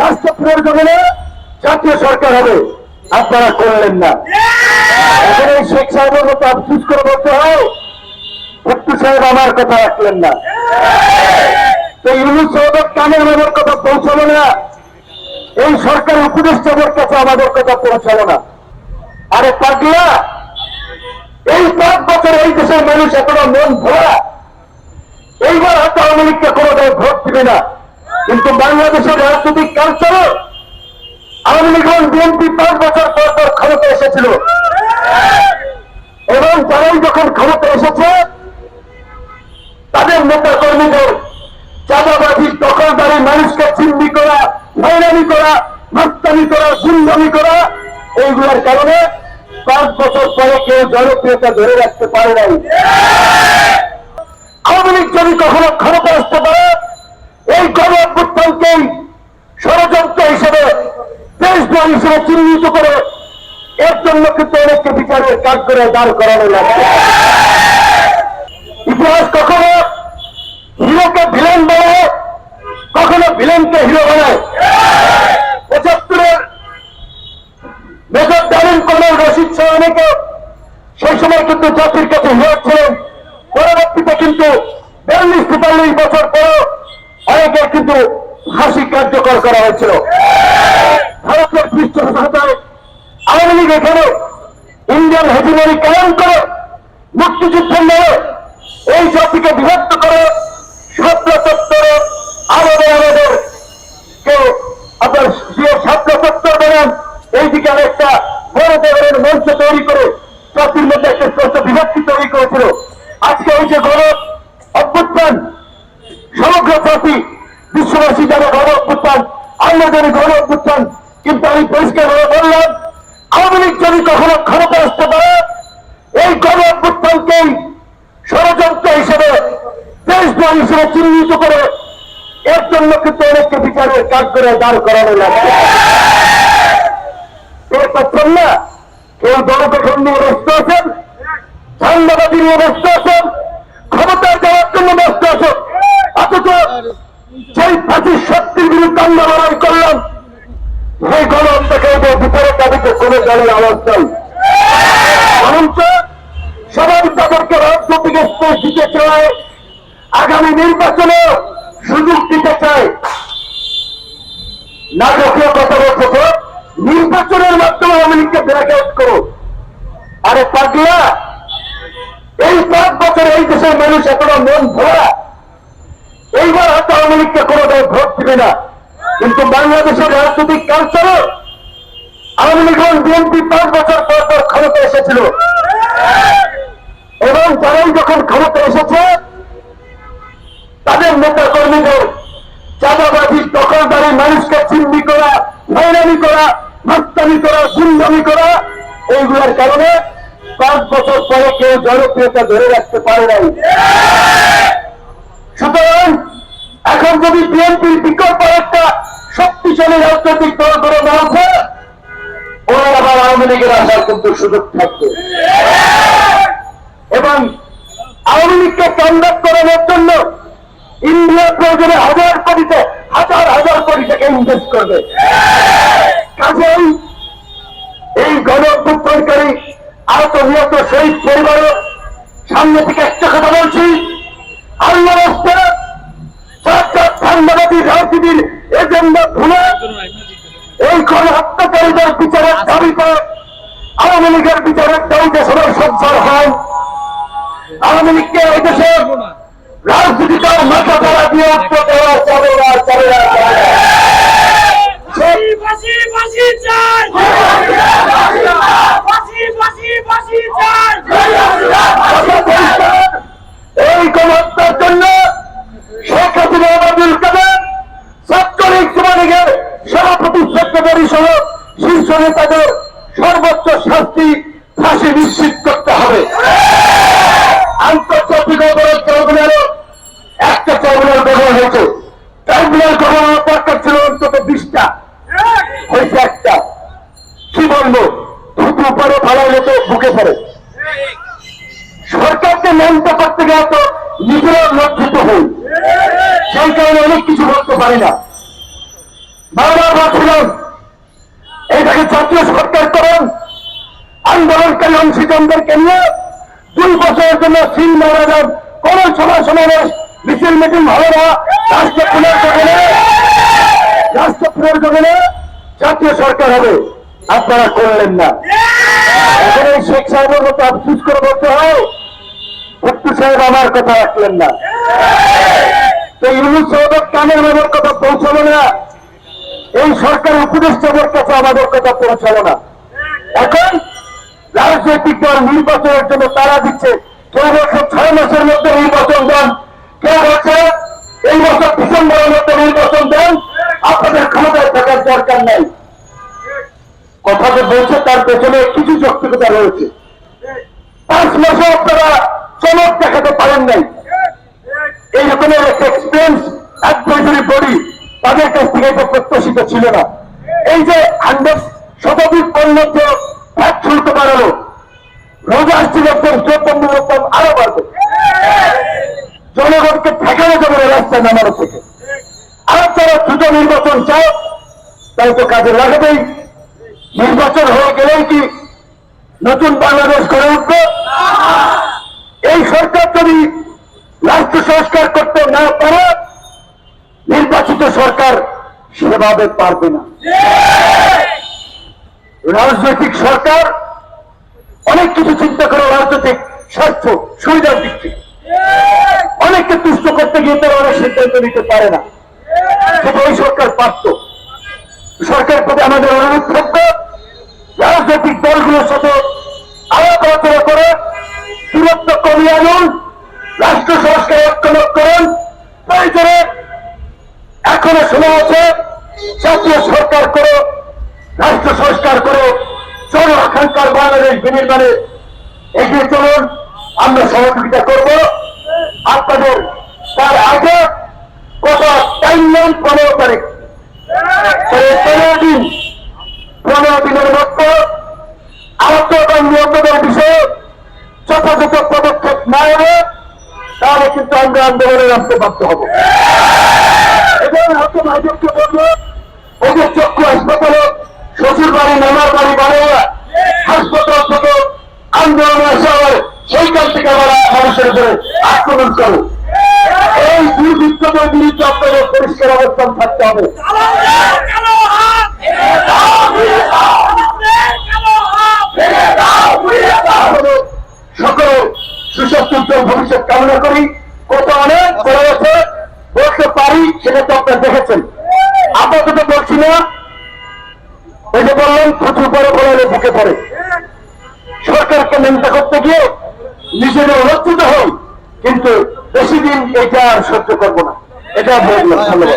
রাষ্ট্র প্রয়োজনে জাতীয় সরকার হবে। আপনারা করলেন না। এখন এই শেখ সাহেবের মতো আফসুস করে বলতে হয়, ভট্টু সাহেব আমার কথা রাখলেন না। তো ইউনুস সাহেবের কানে আমাদের কথা পৌঁছালো না। এই সরকার উপদেষ্টাদের কাছে আমাদের কথা পৌঁছালো না। আরে পাগলা, এই পাঁচ বছর এই দেশের মানুষ এখনও মন ভরা। এইবার হয়তো আওয়ামী লীগকে কোনো ভোট দিবে না। কিন্তু বাংলাদেশের রাজনৈতিক কালচারও আওয়ামী লীগ বিএনপি পাঁচ বছর পর পর ক্ষমতা এসেছিল। এবং তারাই যখন ক্ষমতা এসেছে, তাদের নেতা কর্মীদের চাঁদাবাজি, দখলদারি, মানুষকে চিন্নি করা, হয়রানি করা, মাস্তানি করা গুন্ডামি করা, এইগুলোর কারণে পাঁচ বছর পরে কেউ জনপ্রিয়তা ধরে রাখতে পারে নাই। আওয়ামী লীগ যদি কখনো ক্ষমতা আসতে পারে এই গণ অভ্যুত্থানকেই ষড়যন্ত্র হিসেবে দেশদ্রোহ হিসেবে চিহ্নিত করে এর জন্য কিন্তু অনেককে বিচারের কাজ করে দাঁড় করানো লাগবে ইতিহাস কখনো হিরোকে ভিলেন বানায়, কখনো ভিলেনকে হিরো বানায়। পঁচাত্তরের মেজর ডালিম কর্নেল রশিদ শাহ অনেকে সেই সময় কিন্তু জাতির কাছে হিরো ছিলেন পরবর্তীতে কিন্তু বিয়াল্লিশ তেতাল্লিশ বছর পর অনেকের কিন্তু হাসি কার্যকর করা হয়েছিল। ভারতের পৃষ্ঠপোষকতায় আওয়ামী লীগ এখানে ইন্ডিয়ান হেজিমনি কায়ন করে, মুক্তিযুদ্ধের নামে এই জাতিকে বিভক্ত করে স্বপ্ন তত্ত্বরে আমাদের আমাদের কেউ আপনার যে স্বপ্ন তত্ত্ব বেরান এইদিকে একটা বড় ধরনের মঞ্চ তৈরি করে, জাতির মধ্যে একটা স্পষ্ট বিভক্তি তৈরি করেছিল। আজকে ওই যে জানি গণ অভ্যুত্থান কিন্তু আমি পরিষ্কার বললাম, আওয়ামী লীগ যদি কখনো ক্ষমতা আসতে পারে, এই গণ অভ্যুত্থানকেই ষড়যন্ত্র হিসেবে দেশদ্রোহ হিসেবে চিহ্নিত করে এর জন্য কিন্তু অনেককে বিচারের কাজ করে দাঁড় করানো লাগবে টের পাচ্ছেন না কেউ দলগঠন নিয়ে ব্যস্ত আছেন? ধান্দাবাদী নিয়ে ব্যস্ত আছেন ক্ষমতায় যাওয়ার জন্য ব্যস্ত আছেন অথচ সেই ফাঁসির শক্তির বিরুদ্ধে আমরা লড়াই করলাম সেই গণ অন্তকে ভিতরে দাবিতে কোনো দলের নাই বরঞ্চ সবাই তাদেরকে রাজনৈতিক স্পেস দিতে চায় আগামী নির্বাচনে সুযোগ দিতে চায়। নাটকীয় কথা বলছে তো, নির্বাচনের মাধ্যমে আওয়ামী লীগকে ব্ল্যাক আউট করো আরে পাগলা এই পাঁচ বছর এই দেশের মানুষ এখনও মন ভরা। এইবার হয়তো আওয়ামী লীগকে কোনো ভোট দিবে না। কিন্তু বাংলাদেশের রাজনৈতিক কালচারও আওয়ামী লীগ বিএনপি পাঁচ বছর পর পর ক্ষমতা এসেছিল। এবং তারাই যখন ক্ষমতা এসেছে, তাদের নেতা কর্মীদের চাঁদাবাজি, দখলদারি, মানুষকে চিন্নি করা, হয়রানি করা, মাস্তানি করা, গুন্ডামি করা, এইগুলোর কারণে পাঁচ বছর পরে কেউ জনপ্রিয়তা ধরে রাখতে পারে নাই। সুতরাং এখন যদি বিএনপির বিকল্প আওয়ামী লীগের আসার কিন্তু সুযোগ থাকবে। এবং আওয়ামী লীগকে কন্ডাক্ট করানোর জন্য ইন্ডিয়া প্রয়োজনে হাজার কোটিতে, হাজার হাজার কোটি টাকা ইনভেস্ট করবে। কাজেই এই গণ অভ্যুত্থানকারী আহত নিহত শহীদ পরিবারের সামনে থেকে একটা কথা বলছি। লীগকে এই দেশে রাজনীতিতে মাথা ধরা দিয়ে উঠতে দেওয়া যাবে না যাবে না যাবে না। লজ্জিত হই। সেই কারণে অনেক কিছু বলতে পারি না। বারবার আন্দোলন এটাকে জাতীয় সরকার করেন, আন্দোলনকারী অংশীদারদেরকে নিয়ে দুই বছরের জন্য সিল মারা যান কোন সভা সমাবেশ, মিছিল মিটিং হবে না। রাষ্ট্র পুনর্গঠনে রাষ্ট্র পুনর্গঠনে জাতীয় সরকার হবে। আপনারা করলেন না। এখন শেখ সাহেবের মতো আফসুস করে বলতে হয় ভট্টু সাহেব আমার কথা রাখলেন না। তো ইউনুস সাহেবের কানে আমাদের কথা পৌঁছালো না। এই সরকার উপদেষ্টাদের কাছে আমাদের কথা পৌঁছালো না। এখন রাজনৈতিক দল নির্বাচনের জন্য তারা দিচ্ছে। কেউ বলছে ছয় মাসের মধ্যে নির্বাচন দেন। কেউ বলছে? এই বছর ডিসেম্বরের মধ্যে নির্বাচন দেন। আপনাদের ক্ষমতায় থাকার দরকার নাই। কথা যে বলছে তার পেছনে কিছু যৌক্তিকতা রয়েছে। পাঁচ মাসে আপনারা চমক দেখাতে পারেন নাই। এই রকমের একটা এক্সপিরিয়েন্স অ্যাডভাইজারি বডি তাদের কাছ থেকে এটা প্রত্যাশিত ছিল না। এই যে হান্ড্রেড শতাধিক পণ্যত্ব ফ্যাট শুল্ক বাড়ালো রোজা আসছে যখন দ্রব্য দাম আরও বাড়বে। জনগণকে ঠেকানো যাবে না রাস্তায় নামানো থেকে। আর তারা দ্রুত নির্বাচন চায়, তাই তো কাজে লাগাবেই। নির্বাচন হয়ে গেলেই কি নতুন বাংলাদেশ গড়ে উঠবে? এই সরকার যদি রাষ্ট্র সংস্কার করতে না পারে, নির্বাচিত সরকার সেভাবে পারবে না। রাজনৈতিক সরকার অনেক কিছু চিন্তা করে রাজনৈতিক স্বার্থ, সুবিধার দিক থেকে। অনেককে তুষ্ট করতে গিয়ে তারা অনেক সিদ্ধান্ত নিতে পারে না। সেটা ওই সরকার পারত। সরকার প্রতি আমাদের অনুরোধ থাকবে, রাজনৈতিক দলগুলোর সাথে বিনির্মাণে এগিয়ে চলুন আমরা সহযোগিতা করব। আপনাদের তার আগে কত টাইম লাইন পনেরো তারিখ। পনেরো দিন, পনেরো দিনের আহত এবং নিহতদের বিষয়ে যথাযথ পদক্ষেপ না হবে তাহলে কিন্তু আমরা আন্দোলনে নামতে বাধ্য হব। এবং হয়তো ভাইদেরকে বলব ওদের চক্ষু হাসপাতালে শ্বশুর বাড়ি নানার বাড়ি বাড়াইয়া হাসপাতাল থেকে আন্দোলনে আসা হয় সেইখান থেকে আমরা মানুষের উপরে আক্রমণ করে এই দুর্বৃত্তদের বিরুদ্ধে আপনাদের পরিষ্কার অবস্থান থাকতে হবে। সকল সুস্বাস্থ্য ভবিষ্যৎ কামনা করি। কত অনেক বড় বলতে পারি, সেটা তো আপনারা দেখেছেন। আপাতত বলছি না। যে বললেন প্রচুর বড় বড় বুকে পড়ে। সরকারকে নিন্দা করতে গিয়ে নিজেদের লজ্জিত হই কিন্তু বেশি দিন এটা আর সহ্য করব না। এটা ধন্যবাদ।